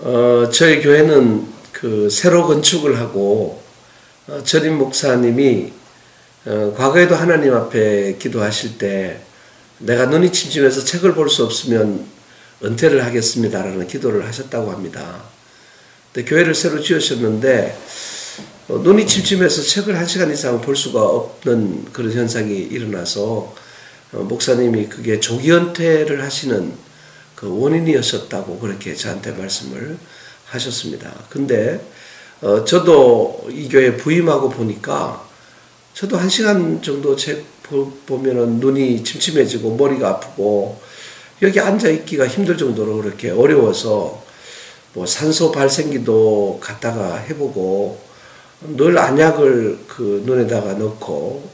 어, 저희 교회는 그 새로 건축을 하고 어, 전임 목사님이 어, 과거에도 하나님 앞에 기도하실 때 내가 눈이 침침해서 책을 볼 수 없으면 은퇴를 하겠습니다라는 기도를 하셨다고 합니다. 근데 교회를 새로 지으셨는데 어, 눈이 침침해서 책을 한 시간 이상 볼 수가 없는 그런 현상이 일어나서 어, 목사님이 그게 조기 은퇴를 하시는 그 원인이었었다고 그렇게 저한테 말씀을 하셨습니다. 근데 어, 저도 이 교회 부임하고 보니까 저도 한 시간 정도 책 보면은 눈이 침침해지고 머리가 아프고 여기 앉아 있기가 힘들 정도로 그렇게 어려워서 뭐 산소 발생기도 갖다가 해보고 늘 안약을 그 눈에다가 넣고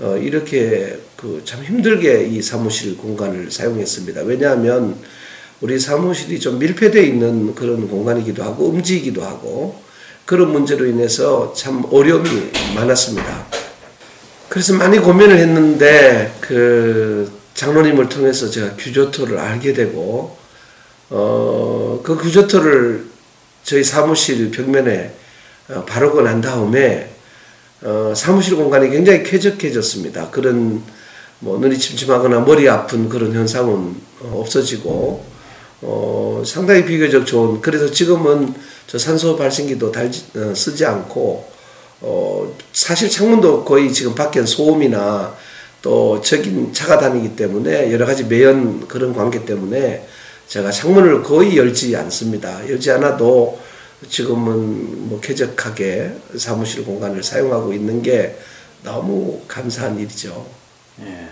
어 이렇게 그 참 힘들게 이 사무실 공간을 사용했습니다. 왜냐하면 우리 사무실이 좀 밀폐되어 있는 그런 공간이기도 하고 음지이기도 하고 그런 문제로 인해서 참 어려움이 많았습니다. 그래서 많이 고민을 했는데 그 장로님을 통해서 제가 규조토를 알게 되고 어 그 규조토를 저희 사무실 벽면에 어, 바르고 난 다음에 어 사무실 공간이 굉장히 쾌적해졌습니다. 그런 뭐 눈이 침침하거나 머리 아픈 그런 현상은 없어지고 어 상당히 비교적 좋은 그래서 지금은 저 산소 발생기도 달지, 어, 쓰지 않고 어, 사실 창문도 거의 지금 밖엔 소음이나 또 적인 차가 다니기 때문에 여러 가지 매연 그런 관계 때문에 제가 창문을 거의 열지 않습니다. 열지 않아도 지금은 뭐 쾌적하게 사무실 공간을 사용하고 있는 게 너무 감사한 일이죠. 예.